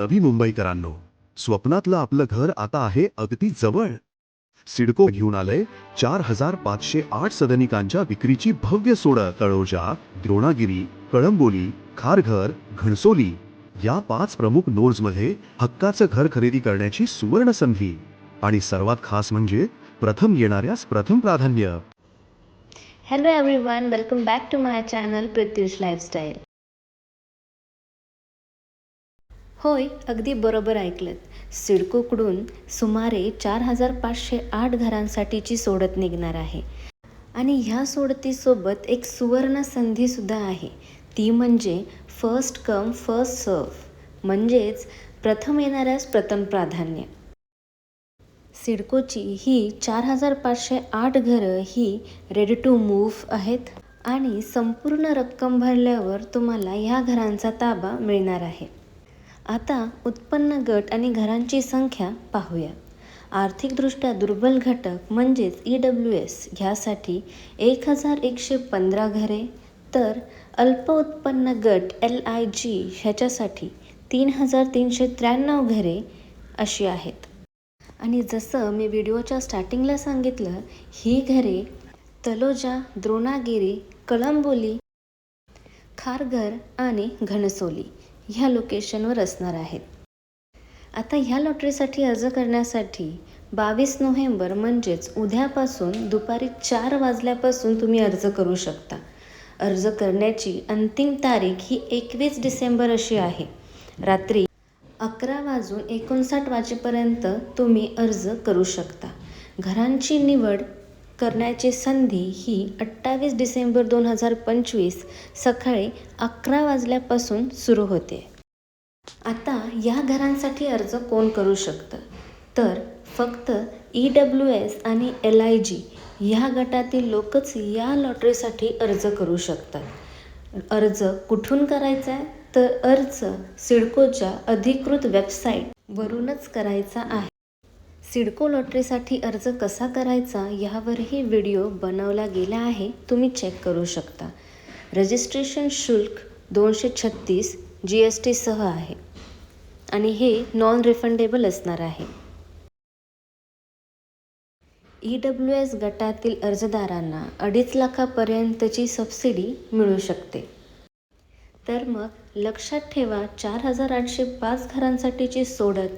नवी मुंबईकरांनो स्वप्नातलं आपलं घर आता आहे अगदी जवळ. सिडको घेऊन आलंय चार हजार पाचशे आठ सदनिकांच्या विक्रीची भव्य सोडत. तळोजा द्रोणागिरी कळंबोली खारघर घणसोली या पाच प्रमुख नोर्जमध्ये हक्काचं घर खरेदी करण्याची सुवर्ण संधी आणि सर्वात खास म्हणजे प्रथम येणाऱ्यास प्रथम प्राधान्य. Hello everyone welcome back to my channel Prityush lifestyle होय अगदी बरोबर ऐकलं सिडकोकडून सुमारे चार हजार पाचशे आठ घरांसाठीची सोडत निघणार आहे. आणि ह्या सोडतीसोबत एक सुवर्ण संधीसुद्धा आहे. ती म्हणजे फर्स्ट कम फर्स्ट सर्व म्हणजेच प्रथम येणाऱ्यास प्रथम प्राधान्य. सिडकोची ही चार हजार पाचशे आठ घरं ही रेडी टू मूव्ह आहेत आणि संपूर्ण रक्कम भरल्यावर तुम्हाला ह्या घरांचा ताबा मिळणार आहे. आता उत्पन्न गट आणि घरांची संख्या पाहूया. आर्थिकदृष्ट्या दुर्बल घटक म्हणजेच ई डब्ल्यू एस ह्यासाठी एक हजार एकशे पंधरा घरे तर अल्प उत्पन्न गट एल आय जी ह्याच्यासाठी तीन हजार तीनशे त्र्याण्णव घरे अशी आहेत. आणि जसं मी व्हिडिओच्या स्टार्टिंगला सांगितलं ही घरे तलोजा द्रोणागिरी कळंबोली खारघर आणि घनसोली ह्या लोकेशनवर असणार आहेत. आता ह्या लॉटरीसाठी अर्ज करण्यासाठी बावीस नोव्हेंबर म्हणजेच उद्यापासून दुपारी चार वाजल्यापासून तुम्ही अर्ज करू शकता. अर्ज करण्याची अंतिम तारीख ही एकवीस डिसेंबर अशी आहे. रात्री अकरा वाजून एकोणसाठ वाजेपर्यंत तुम्ही अर्ज करू शकता. घरांची निवड करण्याची संधी ही अठ्ठावीस डिसेंबर दोन हजार पंचवीस सकाळी अकरा वाजल्यापासून सुरू होते. आता या घरांसाठी अर्ज कोण करू शकतं? तर फक्त ई डब्ल्यू एस आणि एल आय जी ह्या गटातील लोकच या लॉटरीसाठी अर्ज करू शकतात. अर्ज कुठून करायचा आहे? तर अर्ज सिडकोच्या अधिकृत वेबसाईटवरूनच करायचा आहे. सिडको लॉटरीसाठी अर्ज कसा करायचा यावरही व्हिडिओ बनवला गेला आहे. तुम्ही चेक करू शकता. रजिस्ट्रेशन शुल्क दोनशे छत्तीस जी एस टीसह आहे. आणि हे नॉन रिफंडेबल असणार आहे. ई डब्ल्यू एस गटातील अर्जदारांना अडीच लाखापर्यंतची सबसिडी मिळू शकते. तर मग लक्षात ठेवा चार हजार आठशे पाच घरांसाठीची सोडत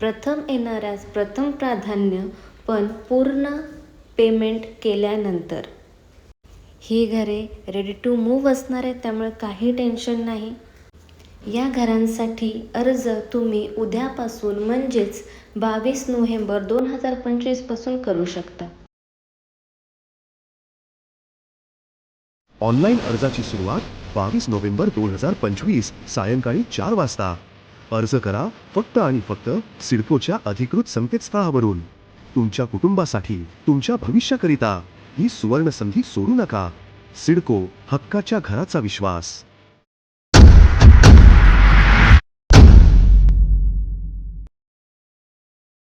प्रथम येणाऱ्यास प्रथम प्राधान्य पण पूर्ण पेमेंट केल्यानंतर. ही घरे रेडी टू मूव्ह असणार आहेत त्यामुळे काही टेन्शन नाही. या घरांसाठी अर्ज तुम्ही उद्यापासून म्हणजेच बावीस नोव्हेंबर दोन हजार पंचवीसपासून करू शकता. ऑनलाईन अर्जाची सुरुवात बावीस नोव्हेंबर दोन हजार पंचवीस सायंकाळी चार वाजता. अर्ज करा फक्त आणि फक्त सिडकोच्या अधिकृत संकेतस्थळावरून. तुमच्या कुटुंबासाठी तुमच्या भविष्याकरिता ही सुवर्ण संधी सोडू नका. सिडको हक्काच्या घराचा विश्वास.